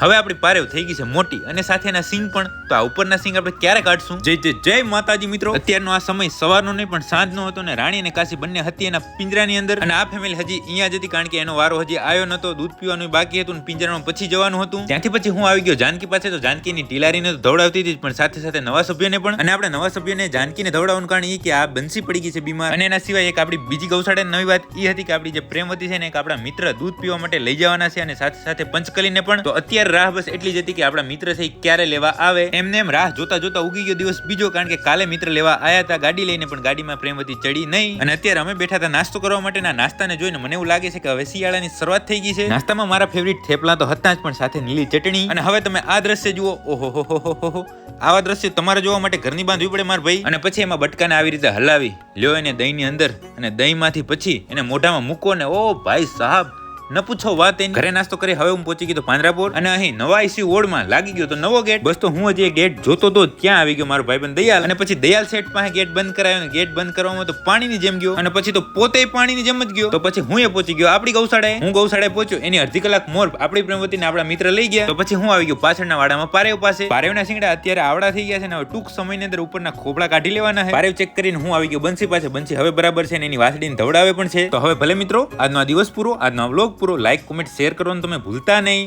હવે આપણી પારેવ થઈ ગઈ છે મોટી અને સાથે એના સિંગ પણ. તો આ ઉપરના સિંગ આપણે ક્યારે કાઢશું? જય જય જય માતાજી મિત્રો. અત્યારનો આ સમય સવારનો નહીં પણ સાંજનો હતો ને રાણી અને કાશી બંને હતી એના પિંજરાની અંદર. અને આ ફેમિલી હજી અહીંયા જ હતી કારણ કે એનો વારો હજી આવ્યો નતો દૂધ પીવાનું બાકી હતું પિંજરામાં પછી જવાનું હતું. ત્યાંથી પછી હું આવી ગયો જાનકી પાસે તો જાનકીની ટીલારીને તો ધવડાવતી હતી પણ સાથે સાથે નવા સભ્યને પણ. અને આપણે નવા સભ્યને જાનકીને ધવડાવવાનું કારણ એ કે આ બંસી પડી ગઈ છે બીમાર. અને એના સિવાય એક આપણી બીજી ગૌશાળાની નવી વાત એ હતી કે આપણી જે પ્રેમવતી છે ને એક આપણા મિત્ર દૂધ પીવા માટે લઈ જવાના છે અને સાથે સાથે પંચકલીને પણ. તો અત્યારે રાહ બસ એટલી જ હતી કે આપણા મિત્ર છે ક્યારે લેવા આવે? એમને એમ રાહ જોતા જોતા ઉગી ગયો દિવસ. બીજો કારણ કે કાલે મિત્ર લેવા આવ્યા હતા, ગાડી લઈને પણ ગાડીમાં પ્રેમવતી ચડી નહીં. અને અત્યારે અમે બેઠા હતા નાસ્તો કરવા માટેના નાસ્તાને જોઈને મને એવું લાગે છે કે હવે શિયાળાની શરૂઆત થઈ ગઈ છે. નાસ્તામાં મારા ફેવરિટ થેપલા તો હતા જ, પણ સાથે નીલી ચટણી. અને હવે તમે આ દ્રશ્ય જુઓ. ઓહો હો હો હો હો. આવા દ્રશ્ય તમારે જોવા માટે ઘરની બાંધવી પડે મારા ભાઈ. અને પછી એમાં બટકાને આવી રીતે હલાવી. લ્યો એને દહીંની અંદર. અને દહીંમાંથી પછી એને મોઢામાં મૂકો ને, ઓ ભાઈ સાહેબ ન પૂછો વાત એની. ઘરે નાસ્તો કરી હવે હું પહોંચી ગયો તો પાંદરાપોર અને અહીં નવા આઈસી વોર્ડમાં લાગી ગયો તો નવો ગેટ બસ તો હું હજી ગેટ જોતો તો ત્યાં આવી ગયો મારો ભાઈબંધ દયાલ. અને પછી દયાલ સેટ પાસે ગેટ બંધ કરાયો અને ગેટ બંધ કરવામાં તો પાણીની જેમ ગયો. અને પછી તો પોતે પાણીની જેમ જ ગયો. તો પછી હું એ પહોંચી ગયો આપણી ગૌશાળાએ. હું ગૌશાળાએ પહોંચ્યો, એની અડધી કલાક મોર આપણી પ્રેમવતીને આપણા મિત્ર લઈ ગયા. તો પછી હું આવી ગયો પાછળના વાડામાં પારેવ પાસે. પારેવના શિંગડા અત્યારે આવડા થઈ ગયા છે અને હવે ટૂંક સમયની અંદર ઉપરના ખોપડા કાઢી લેવાના છે. પારેવ ચેક કરીને હું આવી ગયો બંસી પાસે. બંસી હવે બરાબર છે એની વાસડીને ધવડાવે પણ છે. તો હવે ભલે મિત્રો, આજનો આ દિવસ પૂરો, આજનો આ વ્લોગ પૂરો લાઇક કોમેન્ટ શેર કરવાનું તમે ભૂલતા નહીં.